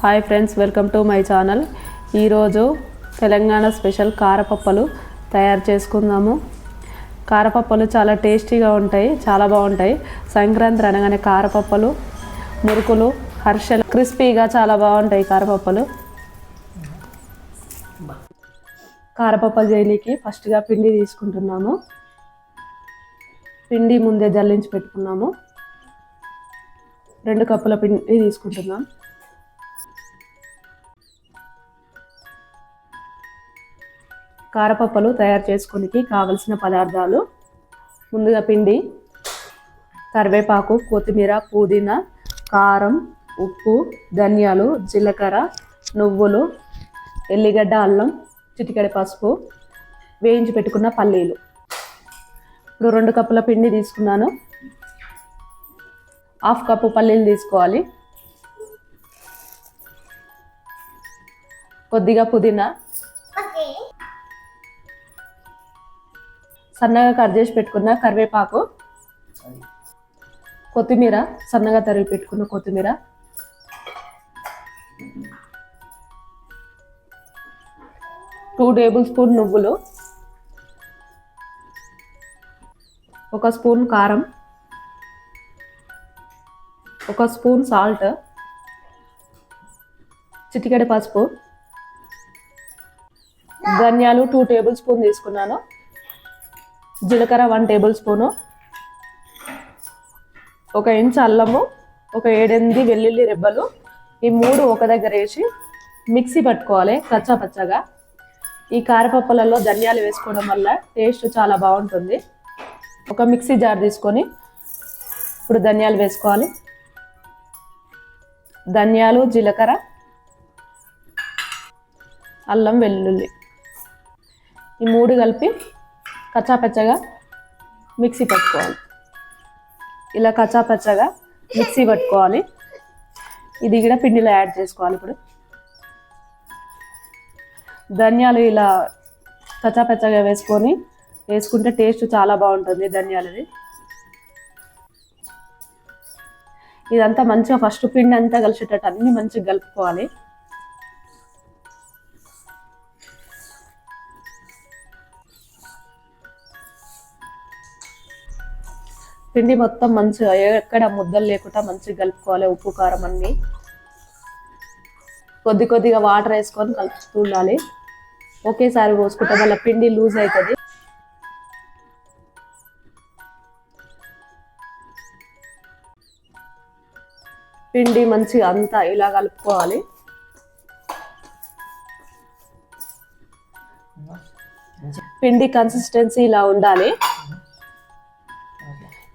Hi friends welcome to my channel ఈరోజు Telangana special కారపప్పలు తయారు చేసుకుందాము. కారపప్పలు చాలా టేస్టీగా ఉంటాయి చాలా బాగుంటాయి. సంక్రాంతి అనగానే కారపప్పలు మురుకులు హర్షలు క్రిస్పీగా చాలా బాగుంటాయి కారపప్పలు. కారపప్పలు చేయడానికి ఫస్ట్గా పిండి తీసుకుంటున్నాము. పిండి ముందే జల్లించి పెట్టుకున్నాము. రెండు కప్పుల పిండి తీసుకుంటున్నాం. కారపప్పలు తయారు చేసుకోనికి కావలసిన పదార్థాలు. ముందుగా పిండి కరివేపాకు కొత్తిమీర పుదీనా కారం ఉప్పు ధనియాలు జీలకర్ర నువ్వులు ఎల్లిగడ్డ అల్లం చిటికెడ పసుపు వేయించి పెట్టుకున్న పల్లీలు. ఇప్పుడు రెండు కప్పుల పిండి తీసుకున్నాను. హాఫ్ కప్పు పల్లీలు తీసుకోవాలి. కొద్దిగా పుదీనా సన్నగా కట్ చేసి పెట్టుకున్న కరివేపాకు. కొత్తిమీర సన్నగా తరిగి పెట్టుకున్న కొత్తిమీర. టూ టేబుల్ స్పూన్ నువ్వులు. ఒక స్పూన్ కారం. ఒక స్పూన్ సాల్ట్. చిటికెడ పసుపు. ధనియాలు టూ టేబుల్ స్పూన్ తీసుకున్నాను. జీలకర్ర వన్ టేబుల్ స్పూను. ఒక ఇంచ్ అల్లము ఒక ఏడెనిమిది వెల్లుల్లి రెబ్బలు. ఈ మూడు ఒక దగ్గర వేసి మిక్సీ పట్టుకోవాలి కచ్చా పచ్చగా. ఈ కారపప్పులలో ధనియాలు వేసుకోవడం వల్ల టేస్ట్ చాలా బాగుంటుంది. ఒక మిక్సీ జార్ తీసుకొని ఇప్పుడు ధనియాలు వేసుకోవాలి. ధనియాలు జీలకర్ర అల్లం వెల్లుల్లి. ఈ మూడు కలిపి కచ్చాపచ్చగా మిక్సీ పట్టుకోవాలి. ఇలా కచ్చాపచ్చగా మిక్సీ పట్టుకోవాలి. ఇది కూడా పిండిలో యాడ్ చేసుకోవాలి ఇప్పుడు. ధనియాలు ఇలా కచ్చాపచ్చగా వేసుకొని వేసుకుంటే టేస్ట్ చాలా బాగుంటుంది ధనియాలది. ఇదంతా మంచిగా ఫస్ట్ పిండి అంతా కలిసేటట్టు అన్ని మంచిగా కలుపుకోవాలి. పిండి మొత్తం మంచిగా ఎక్కడ ముద్దలు లేకుండా మంచిగా కలుపుకోవాలి. ఉప్పు కారం అన్ని. కొద్ది కొద్దిగా వాటర్ వేసుకొని కలుపుతూ ఉండాలి. ఒకేసారి పోసుకుంటే మళ్ళీ పిండి లూజ్ అవుతుంది. పిండి మంచిగా అంతా ఇలా కలుపుకోవాలి. పిండి కన్సిస్టెన్సీ ఇలా ఉండాలి.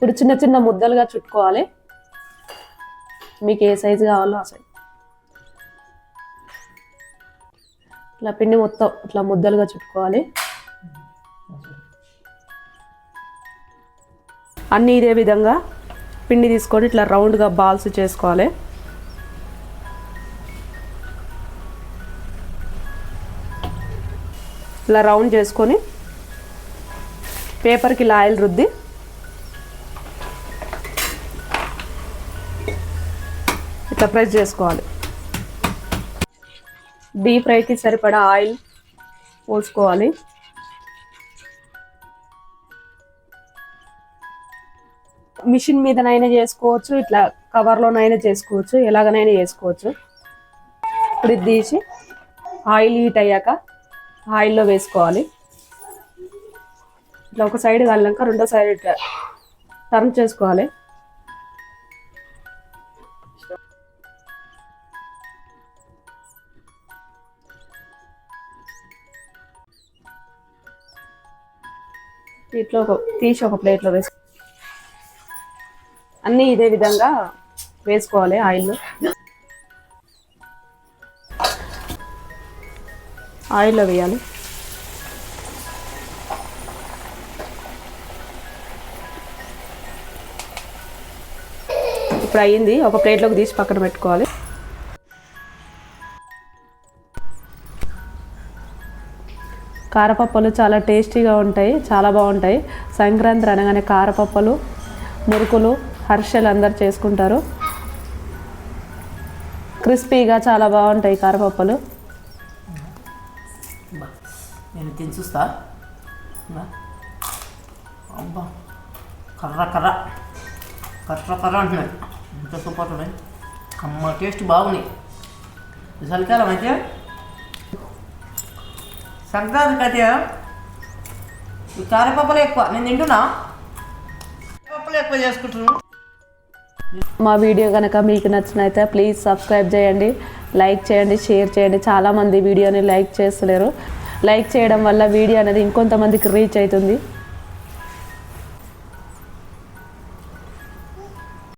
ఇప్పుడు చిన్న చిన్న ముద్దలుగా చుట్టుకోవాలి. మీకు ఏ సైజు కావాలో ఆ సైజు. ఇట్లా పిండి మొత్తం ఇట్లా ముద్దలుగా చుట్టుకోవాలి. అన్నీ ఇదే విధంగా పిండి తీసుకొని ఇట్లా రౌండ్గా బాల్స్ చేసుకోవాలి. ఇలా రౌండ్ చేసుకొని పేపర్కి ఇలా ఆయిల్ రుద్ది ఇట్లా ప్రెస్ చేసుకోవాలి. డీప్ ఫ్రైకి సరిపడా ఆయిల్ పోసుకోవాలి. మిషన్ మీదనైనా చేసుకోవచ్చు ఇట్లా కవర్లోనైనా చేసుకోవచ్చు ఎలాగనైనా చేసుకోవచ్చు. ఇప్పుడు ఇది తీసి ఆయిల్ హీట్ అయ్యాక ఆయిల్లో వేసుకోవాలి. ఇట్లా ఒక సైడ్ కల్లాక రెండో సైడ్ ఇట్లా టర్న్ చేసుకోవాలి. ఇట్లా ఒక తీసి ఒక ప్లేట్లో వేసుకో అన్నీ ఇదే విధంగా వేసుకోవాలి ఆయిల్లో ఆయిల్లో వేయాలి. ఇప్పుడు అయ్యింది. ఒక ప్లేట్లోకి తీసి పక్కన పెట్టుకోవాలి. కారపప్పలు చాలా టేస్టీగా ఉంటాయి చాలా బాగుంటాయి. సంక్రాంతి అనగానే కారపప్పలు మురుకులు హర్షలు అందరు చేసుకుంటారు. క్రిస్పీగా చాలా బాగుంటాయి కారపప్పలు. నేను తిని చూస్తా. అబ్బా కర్ర కర్ర. కర్ర కర్ర అంటున్నాయి ఎంత సూపర్ ఉన్నాయి అమ్మ టేస్ట్ బాగున్నాయి ఈ చలికాలం అయితే సంక్రాంతికి అయితే ఈ కారపప్పులు ఎక్కువ. నేను తింటున్నా? పప్పులు ఎక్కువ చేసుకుంటున్నాను మా వీడియో కనుక మీకు నచ్చినైతే ప్లీజ్ సబ్స్క్రైబ్ చేయండి లైక్ చేయండి షేర్ చేయండి. చాలామంది వీడియోని లైక్ చేస్తలేరు. లైక్ చేయడం వల్ల వీడియో అనేది ఇంకొంతమందికి రీచ్ అవుతుంది.